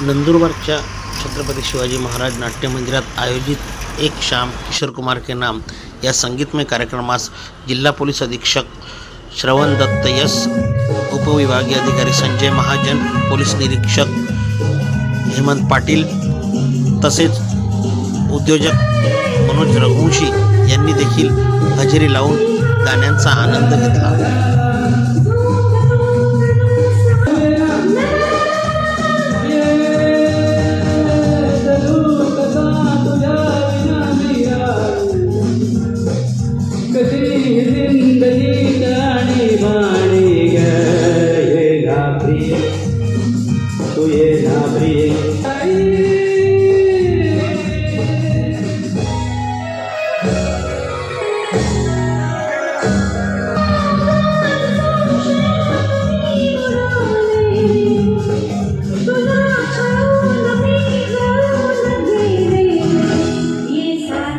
नंदुरबारच्या छत्रपती शिवाजी महाराज नाट्य मंदिरात आयोजित एक शाम किशोर कुमार के नाम या संगीतमय कार्यक्रमास जिल्हा पोलीस अधीक्षक श्रवण दत्त यस उपविभागीय अधिकारी संजय महाजन पोलीस निरीक्षक हेमंत पाटील तसेच उद्योजक मनोज रघुवंशी यांनी देखील हजेरी लावून गाण्यांचा आनंद घेतला.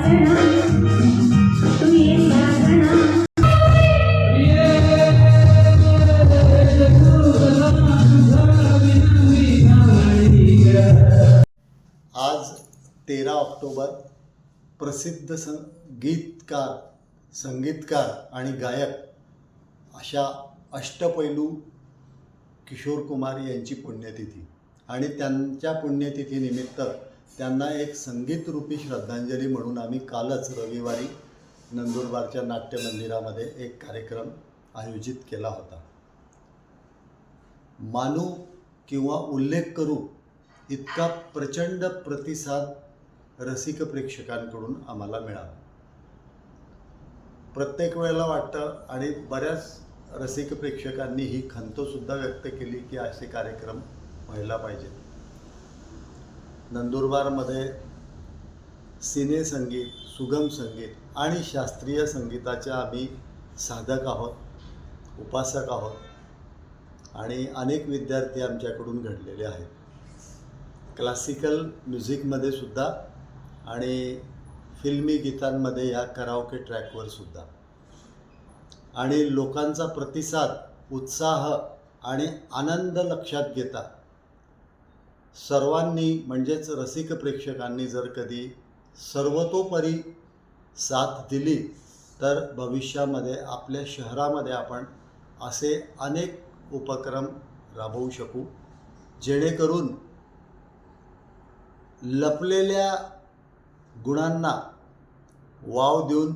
आज तेरा ऑक्टोबर प्रसिद्ध संगीतकार संगीतकार आणि गायक अशा अष्टपैलू किशोर कुमार यांची पुण्यतिथी. आणि त्यांच्या पुण्यतिथीनिमित्त त्यांना एक संगीतरूपी श्रद्धांजली म्हणून आम्ही कालच रविवारी नंदुरबारच्या नाट्य मंदिरामध्ये एक कार्यक्रम आयोजित केला होता. मानू किंवा उल्लेख करू इतका प्रचंड प्रतिसाद रसिक प्रेक्षकांकडून आम्हाला मिळाला. प्रत्येक वेळेला वाटतं आणि बऱ्याच रसिक प्रेक्षकांनी ही खंतसुद्धा व्यक्त केली की असे कार्यक्रम व्हायला पाहिजेत. नंदुरबारमध्ये सिने संगीत सुगम संगीत आणि शास्त्रीय संगीताच्या आम्ही साधक आहोत उपासक आहोत आणि अनेक विद्यार्थी आमच्याकडून घडलेले आहेत. क्लासिकल म्युझिकमध्ये सुद्धा आणि फिल्मी गीतांमध्ये या कराओके ट्रॅकवर सुद्धा. आणि लोकांचा प्रतिसाद उत्साह आणि आनंद लक्षात घेता सर्वांनी म्हणजेच रसिक प्रेक्षकांनी जर कधी सर्वतोपरी साथ दिली तर भविष्यामध्ये आपल्या शहरामध्ये आपण असे अनेक उपक्रम राबवू शकू. जेणेकरून लपलेल्या गुणांना वाव देऊन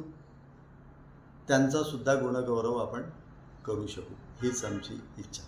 त्यांचासुद्धा गुणगौरव आपण करू शकू. हीच आमची इच्छा.